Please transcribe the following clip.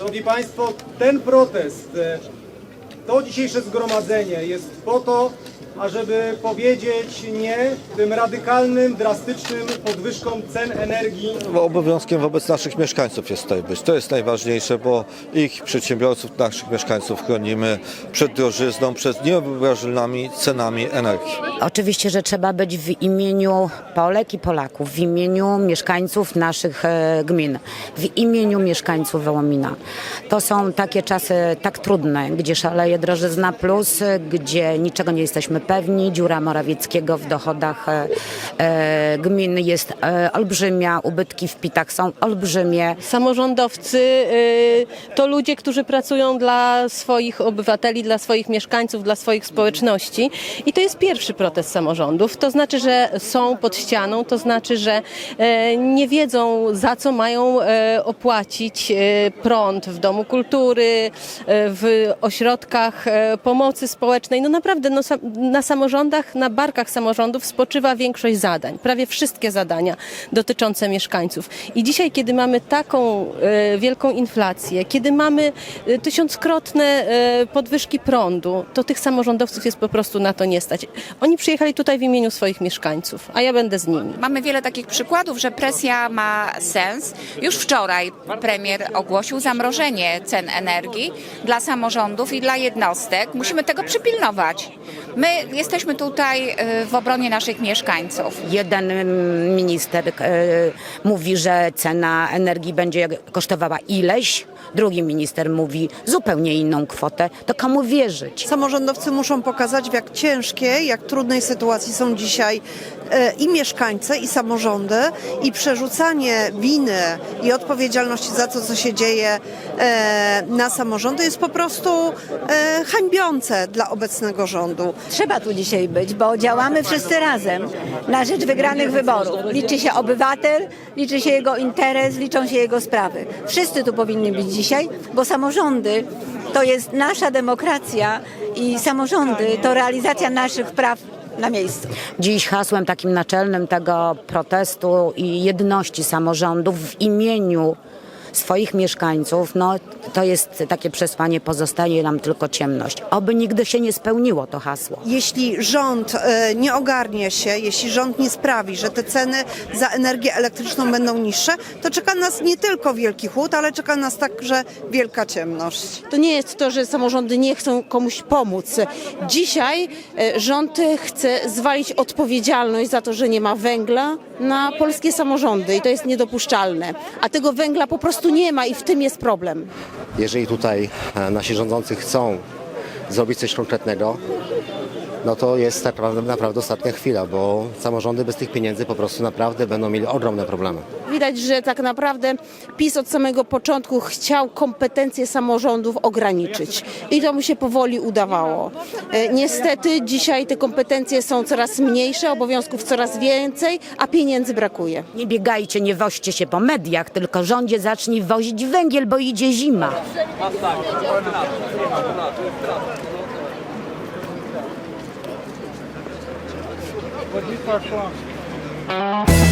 Szanowni Państwo, ten protest, e, to dzisiejsze zgromadzenie jest po to, ażeby powiedzieć nie tym radykalnym, drastycznym podwyżkom cen energii Bo Obowiązkiem wobec naszych mieszkańców jest tutaj być. To jest najważniejsze, bo ich przedsiębiorców, naszych mieszkańców chronimy przed drożyzną, przed niewyobrażalnymi cenami energii. Oczywiście, że trzeba być w imieniu Polek i Polaków, w imieniu mieszkańców naszych e, gmin, w imieniu mieszkańców Wołomina. To są takie czasy tak trudne, gdzie szaleje drożyzna plus, e, gdzie niczego nie jesteśmy pewni. Dziura Morawieckiego w dochodach e, e, gmin jest e, olbrzymia, ubytki w pitach są olbrzymie. Samorządowcy to ludzie, którzy pracują dla swoich obywateli, dla swoich mieszkańców, dla swoich społeczności. I to jest pierwszy protest samorządów. To znaczy, że są pod ścianą, to znaczy, że nie wiedzą, za co mają opłacić prąd w Domu Kultury, w ośrodkach pomocy społecznej. No naprawdę, no, na samorządach, na barkach samorządów spoczywa większość zadań, prawie wszystkie zadania dotyczące mieszkańców. I dzisiaj, kiedy mamy taką e, wielką inflację, kiedy mamy e, tysiąckrotne e, podwyżki prądu, to tych samorządowców jest po prostu na to nie stać. Oni przyjechali tutaj w imieniu swoich mieszkańców, a ja będę z nimi. Mamy wiele takich przykładów, że presja ma sens. Już wczoraj premier ogłosił zamrożenie cen energii dla samorządów i dla jednostek. Musimy tego przypilnować. My jesteśmy tutaj y, w obronie naszych mieszkańców. Jeden minister e, mówi, że cena energii będzie kosztowała ileś, drugi minister mówi zupełnie inną kwotę. To komu wierzyć? Samorządowcy muszą pokazać, w jak ciężkiej, jak trudnej sytuacji są dzisiaj i mieszkańcy, i samorządy, i przerzucanie winy i odpowiedzialności za to, co się dzieje e, na samorządy, jest po prostu e, hańbiące dla obecnego rządu. Trzeba tu dzisiaj być, bo działamy wszyscy razem na rzecz wygranych wyborów. Liczy się obywatel, liczy się jego interes, liczą się jego sprawy. Wszyscy tu powinni być dzisiaj, bo samorządy to jest nasza demokracja i samorządy to realizacja naszych praw na miejscu. Dziś hasłem takim naczelnym tego protestu i jedności samorządów w imieniu swoich mieszkańców, no to jest takie przesłanie, pozostaje nam tylko ciemność. Oby nigdy się nie spełniło to hasło. Jeśli rząd e, nie ogarnie się, jeśli rząd nie sprawi, że te ceny za energię elektryczną będą niższe, to czeka nas nie tylko wielki chłód, ale czeka nas także wielka ciemność. To nie jest to, że samorządy nie chcą komuś pomóc. Dzisiaj e, rząd chce zwalić odpowiedzialność za to, że nie ma węgla na polskie samorządy i to jest niedopuszczalne. A tego węgla po prostu nie ma i w tym jest problem. jeżeli tutaj e, nasi rządzący chcą zrobić coś konkretnego, no to jest naprawdę, naprawdę ostatnia chwila, bo samorządy bez tych pieniędzy po prostu naprawdę będą mieli ogromne problemy. Widać, że tak naprawdę PiS od samego początku chciał kompetencje samorządów ograniczyć i to mu się powoli udawało. E, Niestety dzisiaj te kompetencje są coraz mniejsze, obowiązków coraz więcej, a pieniędzy brakuje. Nie biegajcie, nie woźcie się po mediach, tylko rządzie zacznij wozić węgiel, bo idzie zima. what he from?